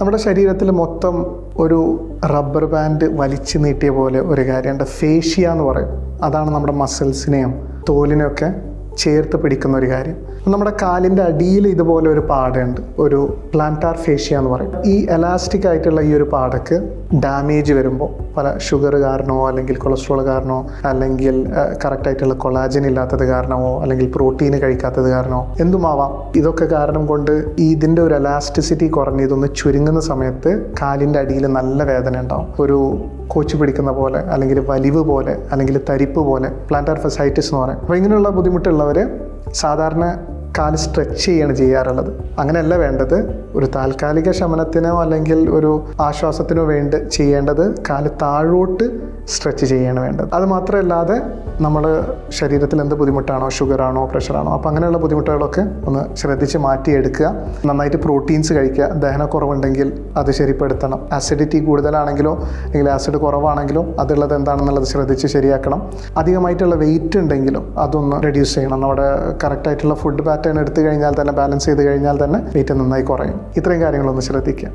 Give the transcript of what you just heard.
നമ്മുടെ ശരീരത്തിൽ മൊത്തം ഒരു റബ്ബർ ബാൻഡ് വലിച്ചു നീട്ടിയ പോലെ ഒരു കാര്യമുണ്ട്. ഫേഷ്യ എന്ന് പറയും. അതാണ് നമ്മുടെ മസിൽസിനെയും തോലിനെയൊക്കെ ചേർത്ത് പിടിക്കുന്ന ഒരു കാര്യം. നമ്മുടെ കാലിന്റെ അടിയിൽ ഇതുപോലെ ഒരു പാടുണ്ട് ഒരു പ്ലാന്റാർ ഫേഷ്യ എന്ന് പറയും. ഈ എലാസ്റ്റിക് ആയിട്ടുള്ള ഈ ഒരു പാടക്ക് ഡാമേജ് വരുമ്പോൾ പല ഷുഗർ കാരണമോ അല്ലെങ്കിൽ കൊളസ്ട്രോൾ കാരണമോ അല്ലെങ്കിൽ കറക്റ്റായിട്ടുള്ള കൊളാജൻ ഇല്ലാത്തത് കാരണമോ അല്ലെങ്കിൽ പ്രോട്ടീൻ കഴിക്കാത്തത് കാരണമോ എന്തുമാവാം. ഇതൊക്കെ കാരണം കൊണ്ട് ഇതിന്റെ ഒരു എലാസ്റ്റിസിറ്റി കുറഞ്ഞ് ഇതൊന്ന് ചുരുങ്ങുന്ന സമയത്ത് കാലിന്റെ അടിയിൽ നല്ല വേദന ഉണ്ടാവും. ഒരു കോച്ച് പിടിക്കുന്ന പോലെ അല്ലെങ്കിൽ വലിവ് പോലെ അല്ലെങ്കിൽ തരിപ്പ് പോലെ പ്ലാന്റാർ ഫെസൈറ്റിസ് എന്ന് പറയും. അപ്പോൾ ഇങ്ങനെയുള്ള ബുദ്ധിമുട്ടുള്ളവർ സാധാരണ കാൽ സ്ട്രെച്ച് ചെയ്യാണ് ചെയ്യാറുള്ളത്. അങ്ങനെയല്ല വേണ്ടത്. ഒരു താൽക്കാലിക ശമനത്തിനോ അല്ലെങ്കിൽ ഒരു ആശ്വാസത്തിനോ വേണ്ടി ചെയ്യേണ്ടത് കാൽ താഴോട്ട് സ്ട്രെച്ച് ചെയ്യാണ് വേണ്ടത്. അത് മാത്രമല്ലാതെ നമ്മൾ ശരീരത്തിൽ എന്ത് ബുദ്ധിമുട്ടാണോ ഷുഗറാണോ പ്രഷറാണോ അപ്പോൾ അങ്ങനെയുള്ള ബുദ്ധിമുട്ടുകളൊക്കെ ഒന്ന് ശ്രദ്ധിച്ച് മാറ്റിയെടുക്കുക. നന്നായിട്ട് പ്രോട്ടീൻസ് കഴിക്കുക. ദഹനക്കുറവുണ്ടെങ്കിൽ അത് ശരിപ്പെടുത്തണം. ആസിഡിറ്റി കൂടുതലാണെങ്കിലോ അല്ലെങ്കിൽ ആസിഡ് കുറവാണെങ്കിലോ അതുള്ളത് എന്താണെന്നുള്ളത് ശ്രദ്ധിച്ച് ശരിയാക്കണം. അധികമായിട്ടുള്ള വെയിറ്റ് ഉണ്ടെങ്കിലും അതൊന്ന് റെഡ്യൂസ് ചെയ്യണം. നമ്മുടെ കറക്റ്റായിട്ടുള്ള ഫുഡ് പാറ്റേൺ എടുത്തു കഴിഞ്ഞാൽ തന്നെ ബാലൻസ് ചെയ്ത് കഴിഞ്ഞാൽ തന്നെ വെയിറ്റ് നന്നായി കുറയും. ഇത്രയും കാര്യങ്ങളൊന്ന് ശ്രദ്ധിക്കുക.